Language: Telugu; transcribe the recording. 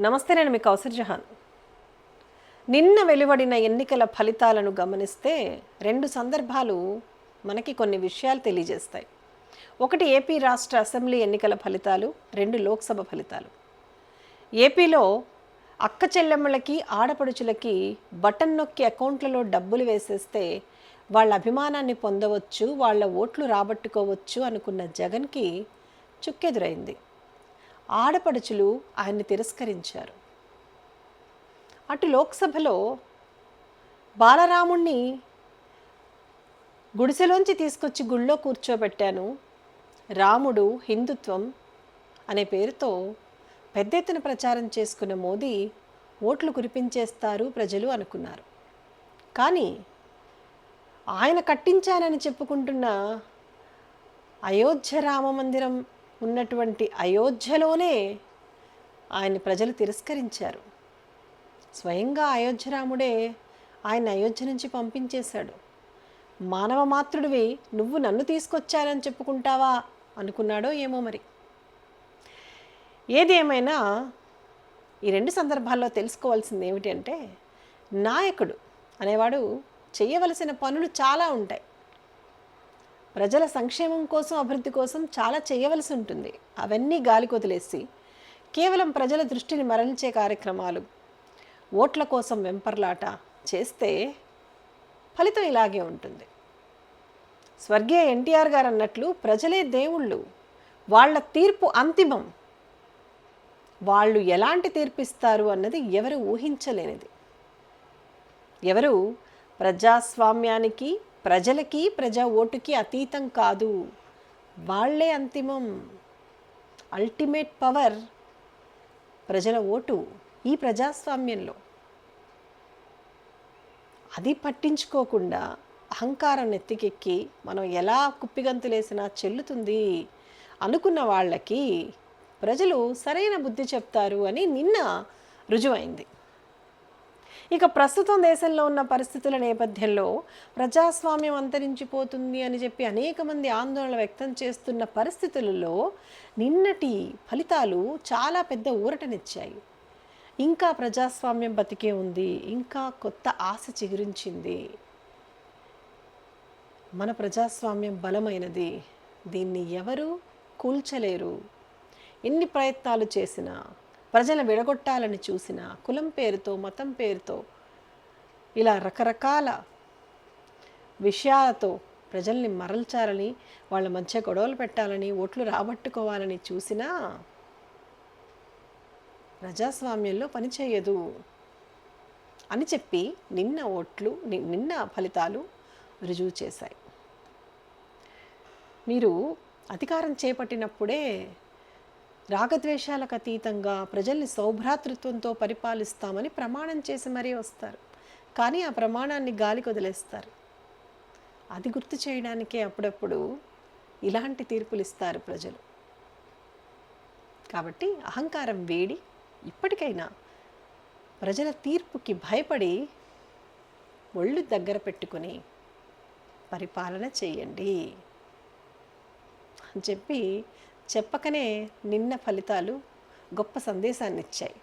నమస్తే నేను మీ కౌసర్ జహాన్. నిన్న వెలువడిన ఎన్నికల ఫలితాలను గమనిస్తే రెండు సందర్భాలు మనకి కొన్ని విషయాలు తెలియజేస్తాయి. ఒకటి ఏపీ రాష్ట్ర అసెంబ్లీ ఎన్నికల ఫలితాలు రెండు లోక్సభ ఫలితాలు. ఏపీలో అక్క చెల్లెమ్మలకి ఆడపడుచులకి బటన్ నొక్కి అకౌంట్లలో డబ్బులు వేసేస్తే వాళ్ళ అభిమానాన్ని పొందవచ్చు వాళ్ళ ఓట్లు రాబట్టుకోవచ్చు అనుకున్న జగన్కి చుక్కెదురైంది. ఆడపడుచులు ఆయన్ని తిరస్కరించారు. అటు లోక్సభలో బాలరాముణ్ణి గుడిసెలోంచి తీసుకొచ్చి గుళ్ళో కూర్చోబెట్టాను. రాముడు హిందుత్వం అనే పేరుతో పెద్ద ఎత్తున ప్రచారం చేసుకున్న మోదీ ఓట్లు కురిపించేస్తారు ప్రజలు అనుకున్నారు. కానీ ఆయన కట్టించానని చెప్పుకుంటున్న అయోధ్య రామ మందిరం ఉన్నటువంటి అయోధ్యలోనే ఆయన ప్రజలు తిరస్కరించారు. స్వయంగా అయోధ్య రాముడే ఆయన అయోధ్య నుంచి పంపించేశాడు. మానవ మాతృడివి నువ్వు నన్ను తీసుకొచ్చానని చెప్పుకుంటావా? అనుకున్నాడో ఏమో మరి. ఏది ఏమైనా ఈ రెండు సందర్భాల్లో తెలుసుకోవాల్సింది ఏమిటి అంటే నాయకుడు అనేవాడు చేయవలసిన పనులు చాలా ఉంటాయి. ప్రజల సంక్షేమం కోసం అభివృద్ధి కోసం చాలా చేయవలసి ఉంటుంది. అవన్నీ గాలికొదిలేసి కేవలం ప్రజల దృష్టిని మరల్చే కార్యక్రమాలు ఓట్ల కోసం వెంపర్లాట చేస్తే ఫలితం ఇలాగే ఉంటుంది. స్వర్గీయ ఎన్టీఆర్ గారు అన్నట్లు ప్రజలే దేవుళ్ళు వాళ్ళ తీర్పు అంతిమం. వాళ్ళు ఎలాంటి తీర్పిస్తారు అన్నది ఎవరు ఊహించలేనిది. ఎవరు ప్రజాస్వామ్యానికి ప్రజలకి ప్రజా ఓటుకి అతీతం కాదు. వాళ్ళే అంతిమం. అల్టిమేట్ పవర్ ప్రజల ఓటు ఈ ప్రజాస్వామ్యంలో. అది పట్టించుకోకుండా అహంకారం నెత్తికెక్కి మనం ఎలా కుప్పిగంతులేసినా చెల్లుతుంది అనుకున్న వాళ్ళకి ప్రజలు సరైన బుద్ధి చెప్తారు అని నిన్న రుజువైంది. ఇక ప్రస్తుతం దేశంలో ఉన్న పరిస్థితుల నేపథ్యంలో ప్రజాస్వామ్యం అంతరించిపోతుంది అని చెప్పి అనేక మంది ఆందోళన వ్యక్తం చేస్తున్న పరిస్థితులలో నిన్నటి ఫలితాలు చాలా పెద్ద ఊరటనిచ్చాయి. ఇంకా ప్రజాస్వామ్యం బతికే ఉంది. ఇంకా కొత్త ఆశ చిగురించింది. మన ప్రజాస్వామ్యం బలమైనది. దీన్ని ఎవరు కూల్చలేరు. ఎన్ని ప్రయత్నాలు చేసినా ప్రజలను విడగొట్టాలని చూసినా కులం పేరుతో మతం పేరుతో ఇలా రకరకాల విషయాలతో ప్రజల్ని మరల్చాలని వాళ్ళ మధ్య గొడవలు పెట్టాలని ఓట్లు రాబట్టుకోవాలని చూసినా ప్రజాస్వామ్యంలో పనిచేయదు అని చెప్పి నిన్న ఓట్లు నిన్న ఫలితాలు రుజువు చేశాయి. మీరు అధికారం చేపట్టినప్పుడే రాగద్వేషాలకు అతీతంగా ప్రజల్ని సౌభ్రాతృత్వంతో పరిపాలిస్తామని ప్రమాణం చేసి మరీ వస్తారు. కానీ ఆ ప్రమాణాన్ని గాలికి వదిలేస్తారు అది గుర్తు చేయడానికే అప్పుడప్పుడు ఇలాంటి తీర్పులు ఇస్తారు ప్రజలు. కాబట్టి అహంకారం వేడి. ఇప్పటికైనా ప్రజల తీర్పుకి భయపడి ఒళ్ళు దగ్గర పెట్టుకొని పరిపాలన చేయండి అని చెప్పి చెప్పకనే నిన్న ఫలితాలు గొప్ప సందేశాన్ని ఇచ్చాయి